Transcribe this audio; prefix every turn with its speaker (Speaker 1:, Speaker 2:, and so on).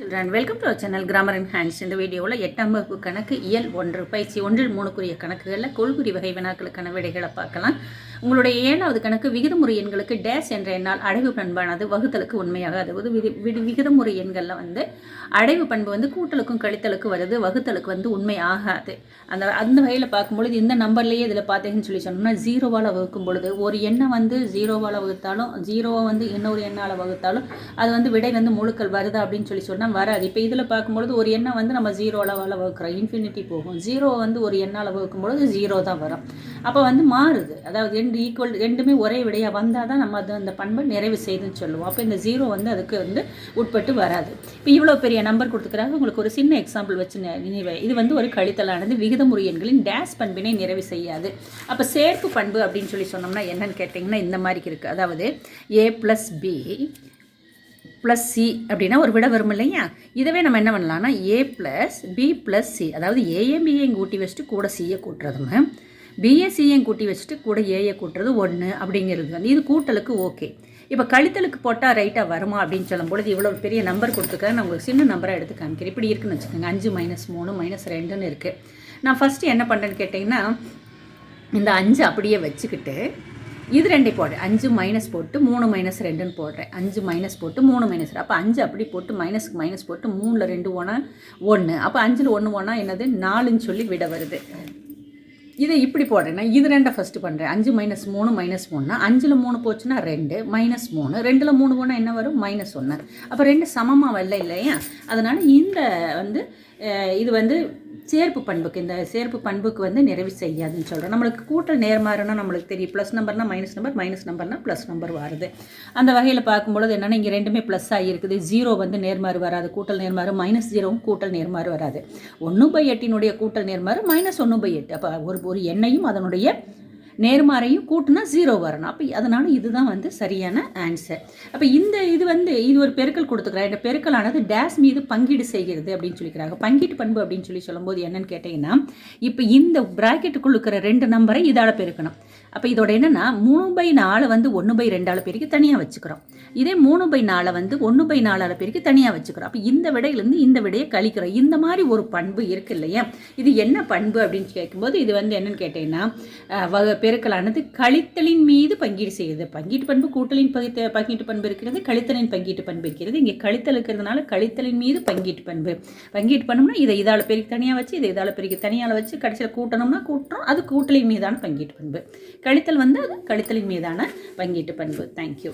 Speaker 1: Children welcome to channel grammar and hands இந்த வீடியோவில் எட்டாம் வகுப்பு கணக்கு இயல் ஒன்று பயிற்சி ஒன்றில் மூணுக்குரிய கணக்குகளில் கொள்குறி வகை வினாக்களுக்கான விடைகளை பார்க்கலாம். உங்களுடைய ஏழாவது கணக்கு விகிதமுறை எண்களுக்கு டேஸ் என்ற எண்ணால் அடைவு பண்பானது வகுத்தலுக்கு உண்மையாக அதாவது விதி விகிதமுறை எண்களில் வந்து அடைவு பண்பு வந்து கூட்டலுக்கும் கழித்தலுக்கும் வருது வகுத்தலுக்கு வந்து உண்மை ஆகாது அந்த அந்த வகையில் பார்க்கும்பொழுது இந்த நம்பர்லேயே இதில் பார்த்தீங்கன்னு சொல்லி சொன்னோம்னா ஜீரோவால் வகுக்கும் பொழுது ஒரு எண்ணை வந்து ஜீரோவால் வகுத்தாலும் ஜீரோவை வந்து இன்னொரு எண்ணால் வகுத்தாலும் அது வந்து விடை வந்து முழுக்கள் வருதா அப்படின்னு சொல்லி சொன்னால் வராது. இப்போ இதில் பார்க்கும்பொழுது ஒரு எண்ணை வந்து நம்ம ஜீரோ அளவால் வகுக்கிறோம். இன்ஃபினிட்டி போகும். ஜீரோவை வந்து ஒரு எண்ணால் வகுக்கும்பொழுது ஜீரோ தான் வரும். அப்போ வந்து மாறுது. அதாவது ரெண்டு ஈக்குவல் ரெண்டுமே ஒரே விடையாக வந்தால் தான் நம்ம அது அந்த பண்பை நிறைவு செய்துன்னு சொல்லுவோம். அப்போ இந்த ஜீரோ வந்து அதுக்கு வந்து உட்பட்டு வராது. இப்போ இவ்வளோ பெரிய நம்பர் கொடுத்துக்கிறாங்க. உங்களுக்கு ஒரு சின்ன எக்ஸாம்பிள் வச்சு நி- நினைவு. இது வந்து ஒரு கழித்தலானது. விகிதமுறை எண்களின் டேஸ் பண்பினை நிறைவு செய்யாது. அப்போ சேர்ப்பு பண்பு அப்படின்னு சொல்லி சொன்னோம்னா என்னன்னு கேட்டிங்கன்னா இந்த மாதிரி இருக்குது அதாவது A plus B plus C அப்படின்னா ஒரு விட வரும் இல்லையா? இதவே நம்ம என்ன பண்ணலாம்னா A plus B plus C அதாவது ஏஎம்பிஏ கூட்டி வச்சுட்டு கூட சியை கூட்டுறதுங்க பிஎஸ்சியும் கூட்டி வச்சுட்டு கூட ஏஐ கூட்டுறது ஒன்று அப்படிங்கிறது வந்து இது கூட்டலுக்கு ஓகே இப்போ கழித்தலுக்கு போட்டால் ரைட்டாக வருமா அப்படின்னு சொல்லும்பொழுது இவ்வளோ பெரிய நம்பர் கொடுத்துருக்கேன் நான் உங்களுக்கு சின்ன நம்பராக எடுத்து காமிக்கிறேன். இப்படி இருக்குன்னு வச்சுக்கோங்க. அஞ்சு மைனஸ் மூணு மைனஸ் ரெண்டுன்னு இருக்குது நான் ஃபஸ்ட்டு என்ன பண்ணுறேன்னு கேட்டிங்கன்னா இந்த அஞ்சு அப்படியே வச்சுக்கிட்டு இது ரெண்டை போடுறேன் அஞ்சு மைனஸ் போட்டு மூணு மைனஸ் ரெண்டுன்னு போடுறேன். அஞ்சு மைனஸ் போட்டு மூணு மைனஸ் அப்போ அஞ்சு அப்படி போட்டு மைனஸ்க்கு மைனஸ் போட்டு மூணில் ரெண்டு ஒன்றா ஒன்று அப்போ அஞ்சில் ஒன்று ஒன்றா என்னது? நாலுன்னு சொல்லி விட வருது. இதை இப்படி போடுறேன்னா இது ரெண்டை ஃபஸ்ட்டு பண்ணுறேன் அஞ்சு மைனஸ் மூணு மைனஸ் மூணுனா அஞ்சில் மூணு போச்சுன்னா ரெண்டு மைனஸ் மூணு. ரெண்டில் மூணு போனால் என்ன வரும்? மைனஸ் ஒன்று அப்போ ரெண்டு சமமாக வரல இல்லையா? அதனால் இந்த வந்து இது வந்து சேர்ப்பு பண்புக்கு இந்த சேர்ப்பு பண்புக்கு வந்து நிறைவு செய்யாதுன்னு சொல்கிறோம் நம்மளுக்கு கூட்டல் நேர்மாறுனா நம்மளுக்கு தெரியும். ப்ளஸ் நம்பர்னால் மைனஸ் நம்பர் மைனஸ் நம்பர்னால் ப்ளஸ் நம்பர் வருது. அந்த வகையில் பார்க்கும்பொழுது என்னென்னா இங்கே ரெண்டுமே ப்ளஸ் ஆகியிருக்குது ஜீரோ வந்து நேர்மாறு வராது. கூட்டல் நேர்மாறு மைனஸ் ஜீரோவும் கூட்டல் நேர்மாறு வராது. ஒன்று பை எட்டினுடைய கூட்டல் நேர்மாறு மைனஸ் ஒன்று பை எட்டு. அப்போ ஒரு ஒரு எண்ணையும் அதனுடைய நேர்மாறையும் கூட்டினா ஜீரோ வரணும். அப்போ அதனால் இதுதான் வந்து சரியான ஆன்சர் அப்போ இந்த இது வந்து இது ஒரு பெருக்கல் கொடுத்துக்கிறாங்க இந்த பெருக்கலானது டேஸ் மீது பங்கீடு செய்கிறது அப்படின்னு சொல்லிக்கிறாங்க. பங்கீட்டு பண்பு அப்படின்னு சொல்லி சொல்லும்போது என்னன்னு கேட்டிங்கன்னா இப்போ இந்த ப்ராக்கெட்டுக்குள்ள இருக்கிற ரெண்டு நம்பரை இதால் பெருக்கணும். அப்போ இதோட என்னென்னா மூணு பை நாலு வந்து ஒன்று பை ரெண்டால் பெருக்கி தனியாக வச்சுக்கிறோம். இதே மூணு பை நாலை வந்து ஒன்று பை நாலால் பெருக்கி தனியாக வச்சுக்கிறோம். அப்போ இந்த விடையிலேருந்து இந்த விடையை கழிக்கிறோம். இந்த மாதிரி ஒரு பண்பு இருக்கு இல்லையா? இது என்ன பண்பு அப்படின்னு கேட்கும்போது இது வந்து என்னன்னு கேட்டிங்கன்னா பெருக்கலானது கழித்தலின் மீது பங்கீடு செய்கிறது பங்கீட்டு பண்பு கூட்டலின் பகித்த பங்கீட்டு பண்பு இருக்கிறது கழித்தலின் பங்கீட்டு பண்பு இருக்கிறது. இங்கே கழித்தல் இருக்கிறதுனால கழித்தலின் மீது பங்கீட்டு பண்பு. பங்கீட்டு பண்ணோம்னா இதை இதால் பெருக்கி தனியாக வச்சு இதை இதால் பெருக்கி தனியால் வச்சு கடைசியில் கூட்டணும்னா கூட்டுறோம். அது கூட்டலின் மீதான பங்கீட்டு பண்பு. கழித்தல் வந்து அது கழித்தலின் மீதான பங்கீட்டு பண்பு. தேங்க்யூ